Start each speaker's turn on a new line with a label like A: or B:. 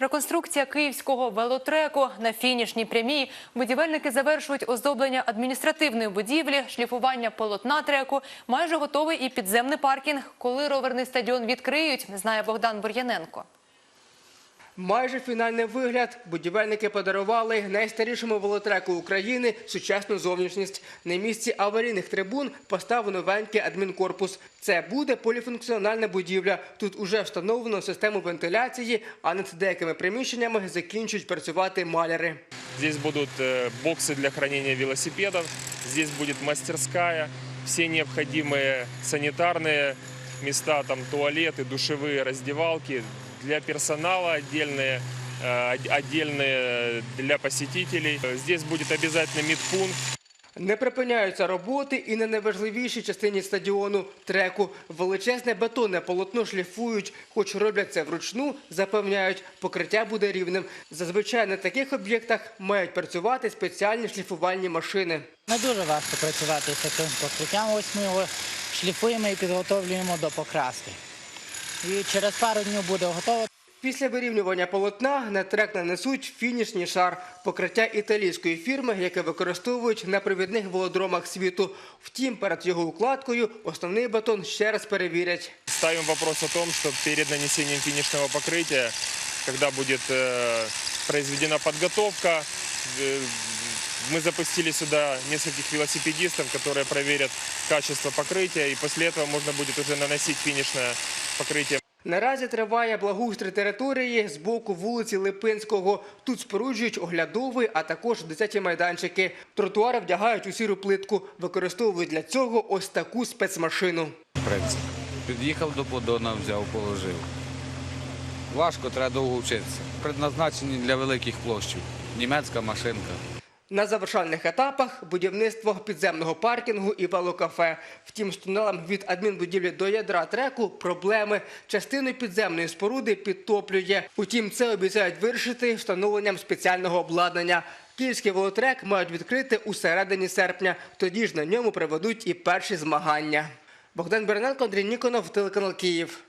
A: Реконструкція київського велотреку на фінішній прямій. Будівельники завершують оздоблення адміністративної будівлі, шліфування полотна треку. Майже готовий і підземний паркінг. Коли роверний стадіон відкриють, знає Богдан Бур'яненко.
B: Майже фінальний вигляд будівельники подарували найстарішому велотреку України сучасну зовнішність. На місці аварійних трибун поставив новенький адмінкорпус. Це буде поліфункціональна будівля. Тут уже встановлено систему вентиляції, а над деякими приміщеннями закінчують працювати маляри.
C: Здесь будут э, боксы для хранения велосипедов, здесь будет мастерская, все необходимые санитарные места, там туалеты, душевые, раздевалки для персонала отдельные, э, од- отдельные для посетителей. Э, Здесь будет обязательно медпункт,
B: Не припиняються роботи і на найважливішій частині стадіону треку. Величезне бетонне полотно шліфують, хоч роблять це вручну, запевняють, покриття буде рівним. Зазвичай на таких об'єктах мають працювати спеціальні шліфувальні машини.
D: Не дуже важко працювати з таким покриттям. Ось ми його шліфуємо і підготовлюємо до покраски. І через пару днів буде готово.
B: Після вирівнювання полотна на трек нанесуть фінішній шар покриття італійської фірми, яке використовують на провідних велодромах світу. Втім, перед його укладкою основний бетон ще раз перевірять.
C: Ставим вопрос о том, что перед нанесением финишного покрытия, когда будет э, произведена подготовка, э, мы запустили сюда нескольких велосипедистов, которые проверят качество покрытия, и после этого можно будет уже наносить финишное покрытие.
B: Наразі триває благоустрій території з боку вулиці Липинського. Тут споруджують оглядовий, а також дитячі майданчики. Тротуари вдягають у сіру плитку. Використовують для цього ось таку спецмашину.
E: принцип. Під'їхав до подона, взяв, положив. Важко, треба довго вчитися. Предназначені для великих площів. Німецька машинка.
B: На завершальних етапах будівництво підземного паркінгу і велокафе. Втім, з тунелем від адмінбудівлі до ядра треку проблеми. Частину підземної споруди підтоплює. Утім, це обіцяють вирішити встановленням спеціального обладнання. Київський велотрек мають відкрити у середині серпня. Тоді ж на ньому проведуть і перші змагання. Богдан Берненко, Андрій Ніконов, телеканал Київ.